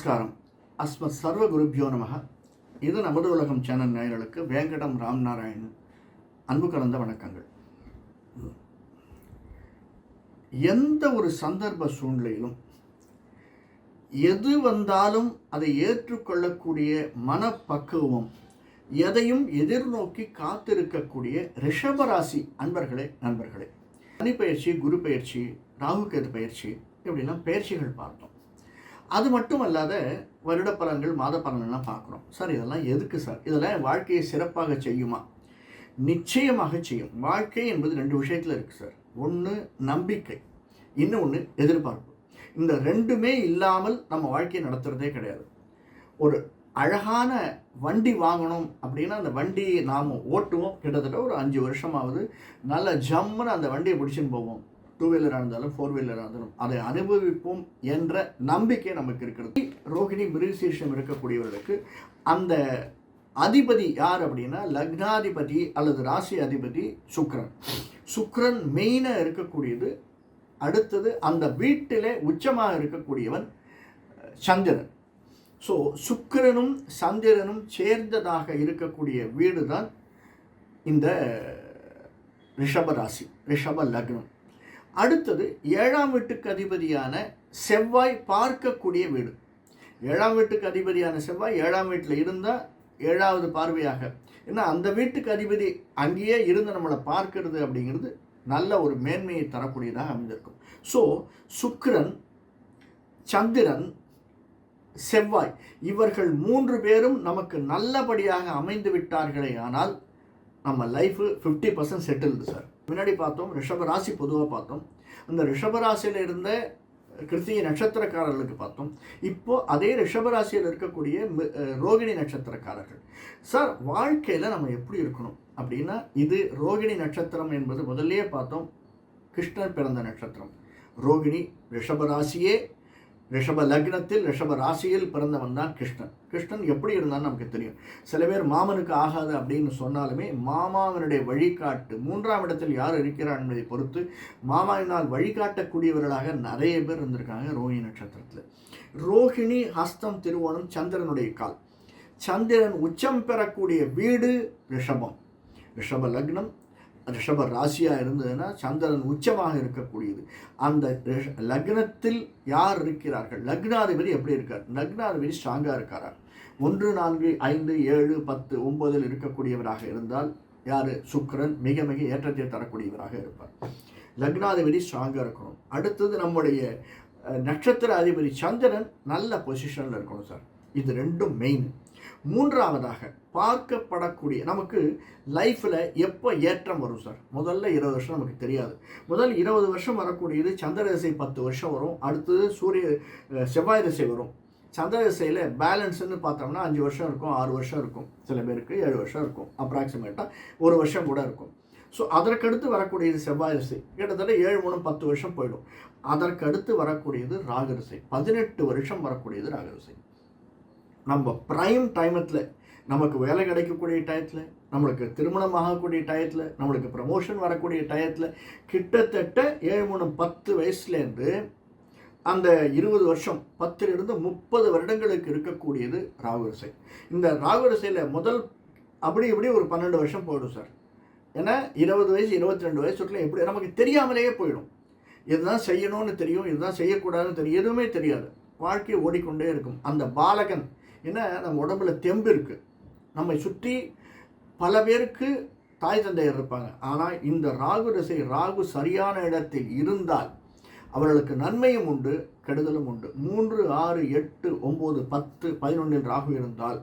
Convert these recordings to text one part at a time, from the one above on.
நமஸ்காரம். அஸ்மத் சர்வ குருபியோ நமக இது நமது உலகம் சேனல் நேயர்களுக்கு வேங்கடம் ராம் நாராயணன் அன்பு கலந்த வணக்கங்கள். எந்த ஒரு சந்தர்ப்ப சூழ்நிலையிலும் எது வந்தாலும் அதை ஏற்றுக்கொள்ளக்கூடிய மனப்பக்குவம் எதையும் எதிர்நோக்கி காத்திருக்கக்கூடிய ரிஷபராசி அன்பர்களே நண்பர்களே. சனி பயிற்சி குரு பயிற்சி ராகு கேது பயிற்சி இப்படிலாம் பயிற்சிகள் பார்த்தோம். அது மட்டும் அல்லாத வருட பலன்கள் மாத பலன்கள்லாம் பார்க்குறோம் சார் இதெல்லாம் எதுக்கு சார்? இதெல்லாம் என் வாழ்க்கையை சிறப்பாக செய்யுமா? நிச்சயமாக செய்யும். வாழ்க்கை என்பது ரெண்டு விஷயத்தில் இருக்குது சார். ஒன்று நம்பிக்கை. இன்னொன்று எதிர்பார்ப்பு. இந்த ரெண்டுமே இல்லாமல் நம்ம வாழ்க்கையை நடத்துகிறதே கிடையாது. ஒரு அழகான வண்டி வாங்கணும் அப்படின்னா அந்த வண்டியை நாம் ஓட்டுவோம். கிட்டத்தட்ட ஒரு அஞ்சு வருஷமாவது. நல்ல ஜம்முன்னு அந்த வண்டியை பிடிச்சின்னு போவோம். டூ வீலராக இருந்தாலும் ஃபோர் வீலராக இருந்தாலும் அதை அனுபவிப்போம் என்ற நம்பிக்கை நமக்கு இருக்கிறது. ரோகிணி மிருகசீர்ஷம் இருக்கக்கூடியவர்களுக்கு அந்த அதிபதி யார் அப்படின்னா லக்னாதிபதி அல்லது ராசி அதிபதி சுக்ரன். சுக்ரன் மெயினாக இருக்கக்கூடியது அடுத்தது அந்த வீட்டிலே உச்சமாக இருக்கக்கூடியவன் சந்திரன். ஸோ சுக்கிரனும் சந்திரனும் சேர்ந்ததாக இருக்கக்கூடிய வீடு தான் இந்த ரிஷபராசி ரிஷப லக்னம். அடுத்தது ஏழாம் வீட்டுக்கு அதிபதியான செவ்வாய் பார்க்கக்கூடிய வீடு. ஏழாம் வீட்டுக்கு அதிபதியான செவ்வாய் ஏழாம் வீட்டில் இருந்தால் ஏழாவது பார்வையாக. ஏன்னா அந்த வீட்டுக்கு அதிபதி அங்கேயே இருந்து நம்மளை பார்க்கறது அப்படிங்கிறது நல்ல ஒரு மேன்மையை தரக்கூடியதாக அமைந்திருக்கும். ஸோ சுக்கிரன் சந்திரன் செவ்வாய் இவர்கள் மூன்று பேரும் நமக்கு நல்லபடியாக அமைந்து விட்டார்களே ஆனால் நம்ம life fifty percent settled sir முன்னாடி பார்த்தோம் ரிஷபராசி பொதுவாக பார்த்தோம். அந்த ரிஷபராசியில் இருந்த கிருத்திகை நட்சத்திரக்காரர்களுக்கு பார்த்தோம். இப்போ அதே ரிஷபராசியில் இருக்கக்கூடிய ரோகிணி நட்சத்திரக்காரர்கள். சார் வாழ்க்கையில் நம்ம எப்படி இருக்கணும்? அப்படின்னா இது ரோகிணி நட்சத்திரம் என்பது முதல்லையே பார்த்தோம். கிருஷ்ணர் பிறந்த நட்சத்திரம். ரோகிணி ரிஷபராசியே ரிஷப லக்னத்தில் ரிஷப ராசியில் பிறந்தவன் தான் கிருஷ்ணன். கிருஷ்ணன் எப்படி இருந்தான்னு நமக்கு தெரியும். சில பேர் மாமனுக்கு ஆகாது அப்படின்னு சொன்னாலுமே மாமாவினுடைய வழிகாட்டு மூன்றாம் இடத்தில் யார் இருக்கிறார் என்பதை பொறுத்து மாமாவினால் வழிகாட்டக்கூடியவர்களாக நிறைய பேர் இருந்திருக்காங்க ரோஹிணி நட்சத்திரத்தில். ரோஹிணி ஹஸ்தம் திருவோணம் சந்திரனுடைய கால். சந்திரன் உச்சம் பெறக்கூடிய வீடு ரிஷபம். ரிஷப லக்னம் ரிஷப ராசியாக இருந்ததுன்னா சந்திரன் உச்சமாக இருக்கக்கூடியது. அந்த லக்னத்தில் யார் இருக்கிறார்கள்? லக்னாதிபதி எப்படி இருக்கார்? லக்னாதிபதி ஸ்ட்ராங்காக இருக்காரா ஒன்று நான்கு ஐந்து ஏழு பத்து ஒன்பதில் இருக்கக்கூடியவராக இருந்தால் யார்? சுக்கரன் மிக மிக ஏற்றத்தை தரக்கூடியவராக இருப்பார். லக்னாதிபதி ஸ்ட்ராங்காக இருக்கணும். அடுத்தது நம்முடைய நட்சத்திர அதிபதி சந்திரன் நல்ல பொசிஷனில் இருக்கணும் சார் இது ரெண்டும் மெயின் மூன்றாவதாக பார்க்கப்படக்கூடிய நமக்கு லைஃப்பில் எப்போ ஏற்றம் வரும் சார்? முதல்ல இருபது வருஷம் நமக்கு தெரியாது. முதல் இருபது வருஷம் வரக்கூடியது சந்திர திசை பத்து வருஷம் வரும். அடுத்தது சூரிய செவ்வாய் திசை வரும். சந்திர திசையில் பேலன்ஸ்னு பார்த்தோம்னா அஞ்சு வருஷம் இருக்கும் ஆறு வருஷம் இருக்கும். சில பேருக்கு ஏழு வருஷம் இருக்கும் அப்ராக்சிமேட்டாக ஒரு வருஷம் கூட இருக்கும். ஸோ அதற்கடுத்து வரக்கூடியது செவ்வாய் திசை. கிட்டத்தட்ட ஏழு மூணு பத்து வருஷம் போயிடும். அதற்கடுத்து வரக்கூடியது ராகரிசை பதினெட்டு வருஷம் வரக்கூடியது ராகரிசை நம்ம ப்ரைம் டைமத்தில் நமக்கு வேலை கிடைக்கக்கூடிய டயத்தில் நம்மளுக்கு திருமணம் ஆகக்கூடிய டயத்தில் நம்மளுக்கு ப்ரமோஷன் வரக்கூடிய டயத்தில் கிட்டத்தட்ட ஏழு மூணு பத்து வயசுலேருந்து அந்த இருபது வருஷம் பத்திலிருந்து முப்பது வருடங்களுக்கு இருக்கக்கூடியது ராகுரிசை இந்த ராகுரிசையில் முதல் அப்படி இப்படி ஒரு பன்னெண்டு வருஷம் போயிடும் சார். ஏன்னா இருபது வயசு இருபத்தி ரெண்டு வயசு வயசுக்குள்ள எப்படி நமக்கு தெரியாமலேயே போயிடும். இதுதான் செய்யணும்னு தெரியும் இதுதான் செய்யக்கூடாதுன்னு தெரியும் எதுவுமே தெரியாது. வாழ்க்கை ஓடிக்கொண்டே இருக்கும். அந்த பாலகன் ஏன்னா நம்ம உடம்புல தெம்பு இருக்குது நம்மை சுற்றி பல பேருக்கு தாய் தந்தையர் இருப்பாங்க. ஆனால் இந்த ராகு திசை ராகு சரியான இடத்தில் இருந்தால் அவர்களுக்கு நன்மையும் உண்டு கெடுதலும் உண்டு. மூன்று ஆறு எட்டு ஒம்பது பத்து பதினொன்றில் ராகு இருந்தால்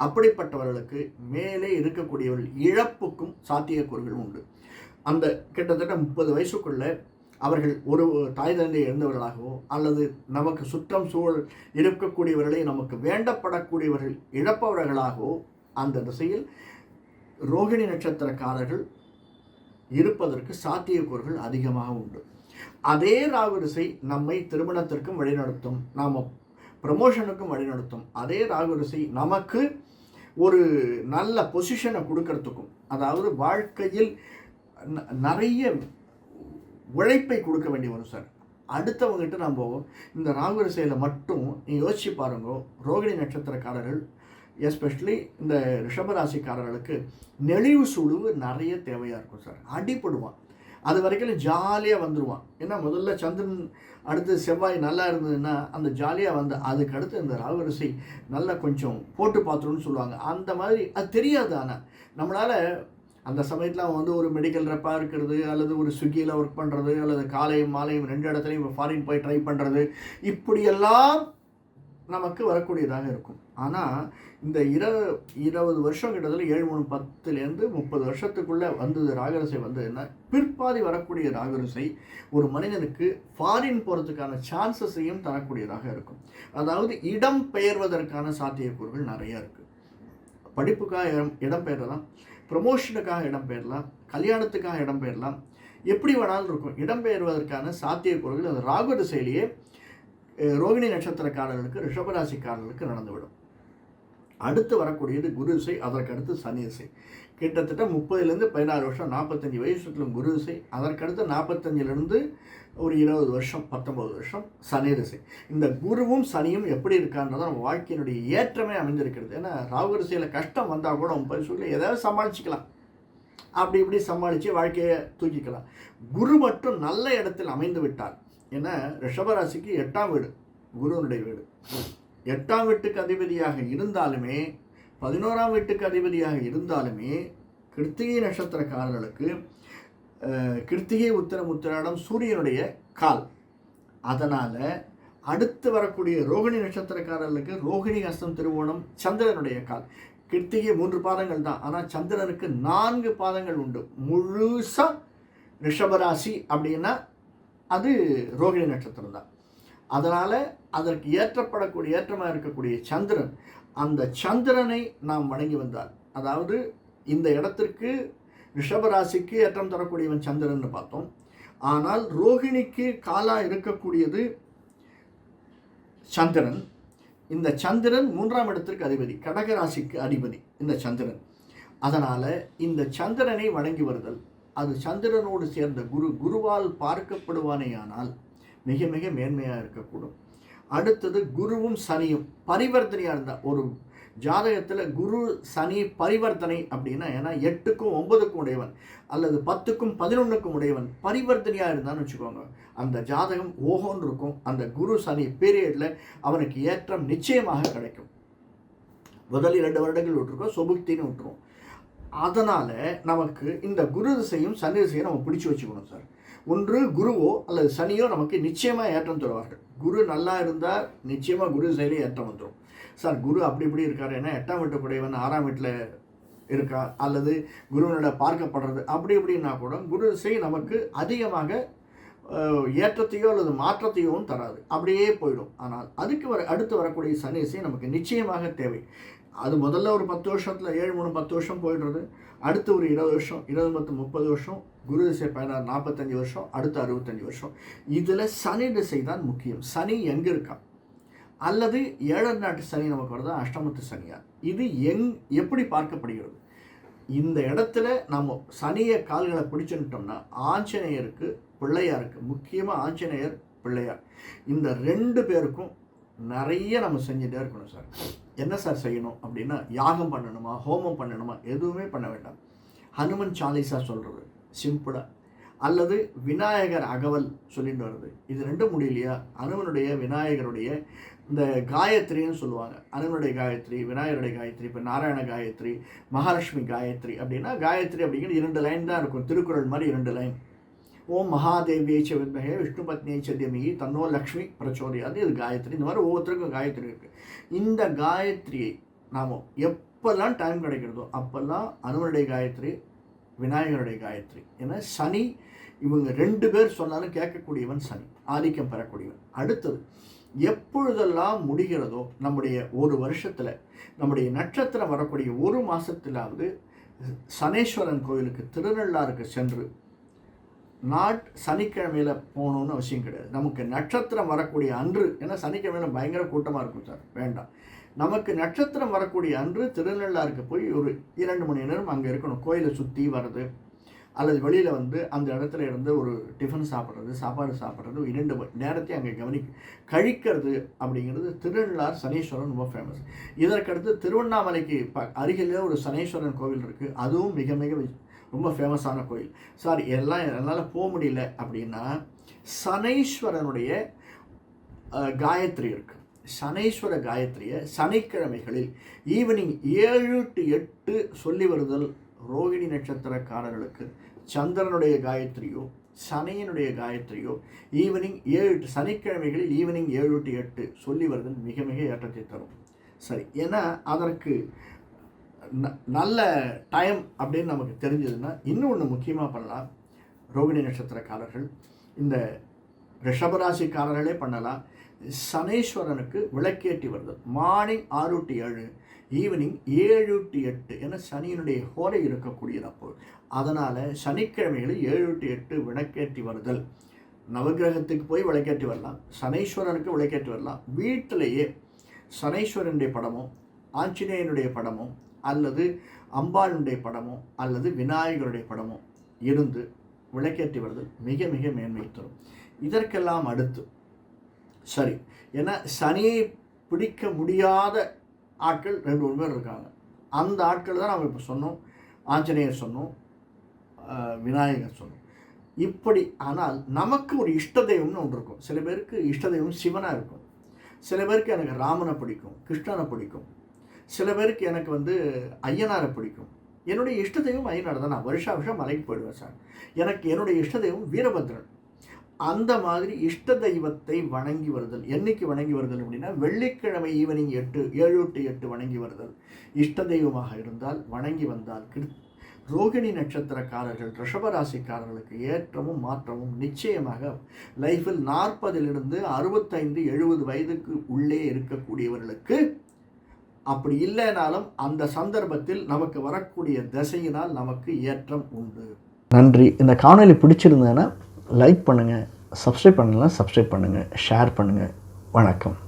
அப்படிப்பட்டவர்களுக்கு மேலே இருக்கக்கூடியவர்கள் இழப்புக்கும் சாத்தியக்கூறுகள் உண்டு. அந்த கிட்டத்தட்ட முப்பது வயசுக்குள்ளே அவர்கள் ஒரு தாய் தந்தை இழந்தவர்களாகவோ அல்லது நமக்கு சுற்றம் சூழல் இருக்கக்கூடியவர்களை நமக்கு வேண்டப்படக்கூடியவர்கள் இழப்பவர்களாகவோ அந்த திசையில் ரோகிணி நட்சத்திரக்காரர்கள் இருப்பதற்கு சாத்தியக்கூறுகள் அதிகமாக உண்டு. அதே ராகு திசை நம்மை திருமணத்திற்கும் வழிநடத்தும். நாம் ப்ரமோஷனுக்கும் வழிநடத்தும். அதே ராகு திசை நமக்கு ஒரு நல்ல பொசிஷனை கொடுக்கறதுக்கும். அதாவது வாழ்க்கையில் நிறைய உழைப்பை கொடுக்க வேண்டி வரும் சார் அடுத்தவங்ககிட்ட நம்ம இந்த ராகுரிசையில் மட்டும் நீ யோசிச்சு பாருங்க. ரோகிணி நட்சத்திரக்காரர்கள் எஸ்பெஷலி இந்த ரிஷபராசிக்காரர்களுக்கு நெளிவு சுழுவு நிறைய தேவையாக இருக்கும் சார். அடிப்படுவான். அது வரைக்கும் ஜாலியாக வந்துடுவான் ஏன்னா முதல்ல சந்திரன் அடுத்து செவ்வாய் நல்லா இருந்ததுன்னா அந்த ஜாலியாக வந்து அதுக்கு அடுத்து இந்த ராகுரிசை நல்லா கொஞ்சம் போட்டு பார்த்துருன்னு சொல்லுவாங்க. அந்த மாதிரி அது தெரியாது ஆனால் நம்மளால் அந்த சமயத்தில் அவன் வந்து ஒரு மெடிக்கல் ரெப்பாக இருக்கிறது அல்லது ஒரு ஸ்விக்கியில் ஒர்க் பண்ணுறது அல்லது காலையும் மாலையும் ரெண்டு இடத்துலையும் ஃபாரின் போய் ட்ரை பண்ணுறது இப்படியெல்லாம் நமக்கு வரக்கூடியதாக இருக்கும். ஆனால் இந்த இர இருபது வருஷம் கிட்டத்தட்ட ஏழு மூணு பத்துலேருந்து முப்பது வருஷத்துக்குள்ளே வந்தது ராகரசை வந்ததுன்னா பிற்பாதி வரக்கூடிய ராகரசை ஒரு மனிதனுக்கு ஃபாரின் போகிறதுக்கான சான்சஸையும் தரக்கூடியதாக இருக்கும். அதாவது இடம் பெயர்வதற்கான சாத்தியக்கூறுகள் நிறையா இருக்குது படிப்புக்காக இடம் இடம் ப்ரொமோஷனுக்காக இடம்பெயரலாம் கல்யாணத்துக்காக இடம்பெயரலாம் எப்படி வேணாலும் இருக்கும். இடம்பெயர்வதற்கான சாத்தியக்கூறுகள் அந்த ராகு திசையிலேயே ரோகிணி நட்சத்திரக்காரர்களுக்கு ரிஷபராசிக்காரர்களுக்கு நடந்துவிடும். அடுத்து வரக்கூடியது குரு இசை அதற்கடுத்து சனி இசை கிட்டத்தட்ட முப்பதுலேருந்து பதினாறு வருஷம் நாற்பத்தஞ்சு வயசுல குரு திசை அதற்கடுத்து நாற்பத்தஞ்சிலிருந்து ஒரு இருபது வருஷம் பத்தொம்பது வருஷம் சனி திசை. இந்த குருவும் சனியும் எப்படி இருக்கான்றது நம்ம வாழ்க்கையினுடைய ஏற்றமே அமைந்திருக்கிறது ஏன்னா ராகு திசையில் கஷ்டம் வந்தால் கூட நம்ம பரிசூழல ஏதாவது சமாளிச்சுக்கலாம். அப்படி இப்படி சமாளித்து வாழ்க்கையை தூக்கிக்கலாம். குரு மட்டும் நல்ல இடத்தில் அமைந்து விட்டார். ஏன்னா ரிஷபராசிக்கு எட்டாம் வீடு குருவனுடைய வீடு. எட்டாம் வீட்டுக்கு அதிபதியாக இருந்தாலுமே பதினோராம் வீட்டுக்கு அதிபதியாக இருந்தாலுமே கிருத்திகை நட்சத்திரக்காரர்களுக்கு கிருத்திகை உத்தரம் உத்திராடம் சூரியனுடைய கால். அதனால் அடுத்து வரக்கூடிய ரோகிணி நட்சத்திரக்காரர்களுக்கு ரோகிணி ஹஸ்தம் திருவோணம் சந்திரனுடைய கால். கிருத்திகை மூன்று பாதங்கள் தான். ஆனால் சந்திரனுக்கு நான்கு பாதங்கள் உண்டு. முழுசாக ரிஷபராசி அப்படின்னா அது ரோகிணி நட்சத்திரம் தான். அதனால் அதற்கு ஏற்றப்படக்கூடிய ஏற்றமாக இருக்கக்கூடிய சந்திரன் அந்த சந்திரனை நாம் வணங்கி வந்தால் அதாவது இந்த இடத்திற்கு ரிஷபராசிக்கு ஏற்றம் தரக்கூடியவன் சந்திரன் பார்த்தோம். ஆனால் ரோகிணிக்கு காலாக இருக்கக்கூடியது சந்திரன். இந்த சந்திரன் மூன்றாம் இடத்திற்கு அதிபதி கடகராசிக்கு அதிபதி இந்த சந்திரன். அதனால் இந்த சந்திரனை வணங்கி வருதல் அது சந்திரனோடு சேர்ந்த குரு குருவால் பார்க்கப்படுவானேயானால் மிக மிக மேன்மையாக இருக்கக்கூடும். அடுத்தது குருவும் சனியும் பரிவர்த்தனையாக இருந்தால் ஒரு ஜாதகத்தில் குரு சனி பரிவர்த்தனை அப்படின்னா ஏன்னா எட்டுக்கும் ஒன்பதுக்கும் உடையவன் அல்லது பத்துக்கும் பதினொன்றுக்கும் உடையவன் பரிவர்த்தனையாக இருந்தான்னு வச்சுக்கோங்க. அந்த ஜாதகம் ஓஹோன்னு இருக்கும். அந்த குரு சனி பீரியடில் அவனுக்கு ஏற்றம் நிச்சயமாக கிடைக்கும். முதல் இரண்டு வருடங்கள் விட்டுருக்கோம். சொபுக்தின்னு விட்டுருவோம். அதனால் நமக்கு இந்த குரு திசையும் சனி திசையும் நம்ம பிடிச்சி வச்சுக்கணும் சார். ஒன்று குருவோ அல்லது சனியோ நமக்கு நிச்சயமாக ஏற்றம் தருவார்கள். குரு நல்லா இருந்தால் நிச்சயமாக குரு திசையிலே ஏற்றம் வந்துடும் சார் குரு அப்படி இப்படி இருக்கார் ஏன்னா எட்டாம் வீட்டுக்குடையவன் ஆறாம் வீட்டில் இருக்கா? அல்லது குருவனோட பார்க்கப்படுறது அப்படி இப்படின்னா கூட குரு திசை நமக்கு அதிகமாக ஏற்றத்தையோ அல்லது மாற்றத்தையோ தராது. அப்படியே போயிடும். ஆனால் அதுக்கு வர அடுத்து வரக்கூடிய சனி திசை நமக்கு நிச்சயமாக தேவை. அது முதல்ல ஒரு பத்து வருஷத்தில் ஏழு மூணு பத்து வருஷம் போயிடுறது. அடுத்து ஒரு இருபது வருஷம் இருபது பத்து முப்பது வருஷம் குரு திசை பதினாறு நாற்பத்தஞ்சு வருஷம் அடுத்து அறுபத்தஞ்சு வருஷம். இதில் சனி திசை தான் முக்கியம். சனி எங்கே இருக்கான் அல்லது ஏழர் நாட்டு சனி நமக்கு வருதா அஷ்டமத்து சனியா? இது எங் எப்படி பார்க்கப்படுகிறது? இந்த இடத்துல நம்ம சனியை கால்களை பிடிச்சுட்டோம்னா ஆஞ்சநேயருக்கு பிள்ளையாருக்கு முக்கியமாக ஆஞ்சநேயர் பிள்ளையார் இந்த ரெண்டு பேருக்கும் நிறைய நம்ம செஞ்சுட்டே இருக்கணும் சார். என்ன சார் செய்யணும் அப்படின்னா யாகம் பண்ணணுமா ஹோமம் பண்ணணுமா எதுவுமே பண்ண வேண்டாம். ஹனுமன் சாலிசா சொல்கிறது சிம்பிளாக அல்லது விநாயகர் அகவல் சொல்லிட்டு வருது. இது ரெண்டும் முடியலையா? அனுமனுடைய விநாயகருடைய இந்த காயத்ரின்னு சொல்லுவாங்க. அனுமனுடைய காயத்ரி விநாயகருடைய காயத்ரி இப்போ நாராயண காயத்ரி மகாலட்சுமி காயத்ரி அப்படின்னா காயத்ரி அப்படிங்கிறது இரண்டு லைன் தான் இருக்கும். திருக்குறள் மாதிரி இரண்டு லைன் ஓம் மகாதேவியை வித்மகே விஷ்ணு பத்னியை சத்தியமிகி தன்னோ லக்ஷ்மி பிரச்சோதயாது இது காயத்ரி இந்த மாதிரி ஒவ்வொருத்தருக்கும் காயத்ரி இருக்குது இந்த காயத்ரியை நாம் எப்போல்லாம் டைம் கிடைக்கிறதோ அப்போல்லாம் அனுமனுடைய காயத்ரி விநாயகருடைய காயத்ரி ஏன்னா சனி இவங்க ரெண்டு பேர் சொன்னாலும் கேட்கக்கூடியவன் சனி. ஆதிக்கம் பெறக்கூடியவன். அடுத்தது எப்பொழுதெல்லாம் முடிகிறதோ நம்முடைய ஒரு வருஷத்தில் நம்முடைய நட்சத்திரம் வரக்கூடிய ஒரு மாதத்திலாவது சனேஸ்வரன் கோயிலுக்கு திருநள்ளாருக்கு சென்று நாட் சனிக்கிழமையில் போகணுன்னு அவசியம் கிடையாது. நமக்கு நட்சத்திரம் வரக்கூடிய அன்று ஏன்னா சனிக்கிழமையில பயங்கர கூட்டமாக இருக்கும் சார். வேண்டாம். நமக்கு நட்சத்திரம் வரக்கூடிய அன்று திருநள்ளாருக்கு போய் ஒரு இரண்டு மணி நேரம் அங்கே இருக்கணும். கோயிலை சுற்றி வர்றது அல்லது வெளியில் வந்து அந்த இடத்துல இருந்து ஒரு டிஃபன் சாப்பிட்றது சாப்பாடு சாப்பிட்றது இரண்டு நேரத்தையும் நேரத்தை அங்கே கவனி கழிக்கிறது அப்படிங்கிறது திருநள்ளார் சனீஸ்வரன் ரொம்ப ஃபேமஸ் இதற்கடுத்து திருவண்ணாமலைக்கு ப அருகிலே ஒரு சனீஸ்வரன் கோவில் இருக்குது அதுவும் மிக மிக ரொம்ப ஃபேமஸான கோயில். சார் எல்லாம் என்னால் போக முடியல அப்படின்னா சனீஸ்வரனுடைய காயத்ரி இருக்குது சனீஸ்வர காயத்ரியை சனிக்கிழமைகளில் ஈவினிங் ஏழு டு எட்டு சொல்லி வருதல் ரோகிணி நட்சத்திரக்காரர்களுக்கு. சந்திரனுடைய காயத்ரியோ சனியினுடைய காயத்ரியோ ஈவினிங் ஏழு சனிக்கிழமைகளில் ஈவினிங் ஏழு டு எட்டு சொல்லி வருதல் மிக மிக ஏற்றத்தை தரும். சரி ஏன்னா அதற்கு நல்ல டைம் அப்படின்னு நமக்கு தெரிஞ்சதுன்னா இன்னும் ஒன்று முக்கியமாக பண்ணலாம். ரோகிணி நட்சத்திரக்காரர்கள் இந்த ரிஷபராசிக்காரர்களே பண்ணலாம். சனீஸ்வரனுக்கு விளக்கேற்றி வருதல். மார்னிங் ஆறு டு ஏழு ஈவினிங் ஏழு டு எட்டு ஏன்னா சனியினுடைய ஹோரை இருக்கக்கூடியது அப்போது அதனால் சனிக்கிழமைகளில் ஏழு டு எட்டு விளக்கேற்றி வருதல். நவக்கிரகத்துக்கு போய் விளக்கேற்றி வரலாம். சனீஸ்வரனுக்கு விளக்கேற்றி வரலாம். வீட்டிலேயே சனீஸ்வரனுடைய படமோ ஆஞ்சநேயனுடைய படமோ அல்லது அம்பாளுடைய படமோ அல்லது விநாயகருடைய படமோ இருந்து விளக்கேற்றி வருதல் மிக மிக மேன்மை தரும். இதற்கெல்லாம் அடுத்து சரி ஏன்னா சனியை பிடிக்க முடியாத ஆட்கள் ரெண்டு மூணு பேர் இருக்காங்க. அந்த ஆட்கள் தான் நம்ம இப்போ சொன்னோம். ஆஞ்சநேயர் சொன்னோம். விநாயகர் சொன்னோம். இப்படி ஆனால் நமக்கு ஒரு இஷ்ட தெய்வம்னு ஒன்று இருக்கும். சில பேருக்கு இஷ்ட தெய்வம் சிவனாக இருக்கும். சில பேருக்கு எனக்கு ராமனை பிடிக்கும் கிருஷ்ணனை பிடிக்கும். சில பேருக்கு எனக்கு வந்து ஐயனாரை பிடிக்கும். என்னுடைய இஷ்ட தெய்வம் ஐயனார் தான். நான் வருஷா வருஷம் மலைக்கு போயிடுவேன் சார். எனக்கு என்னுடைய இஷ்ட தெய்வம் வீரபத்ரன். அந்த மாதிரி இஷ்ட தெய்வத்தை வணங்கி வருதல். என்னைக்கு வணங்கி வருதல் அப்படின்னா வெள்ளிக்கிழமை ஈவினிங் எட்டு ஏழு டு எட்டு வணங்கி வருதல். இஷ்ட தெய்வமாக இருந்தால் வணங்கி வந்தால் ரோகிணி நட்சத்திரக்காரர்கள் ரிஷபராசிக்காரர்களுக்கு ஏற்றமும் மாற்றமும் நிச்சயமாக லைஃபில் நாற்பதிலிருந்து அறுபத்தைந்து எழுபது வயதுக்கு உள்ளே இருக்கக்கூடியவர்களுக்கு அப்படி இல்லைனாலும் அந்த சந்தர்ப்பத்தில் நமக்கு வரக்கூடிய திசையினால் நமக்கு ஏற்றம் உண்டு. நன்றி. இந்த காணொளி பிடிச்சிருந்தேன்னா லைக் பண்ணுங்கள் சப்ஸ்கிரைப் பண்ணலாம் சப்ஸ்கிரைப் பண்ணுங்கள் ஷேர் பண்ணுங்கள் வணக்கம்.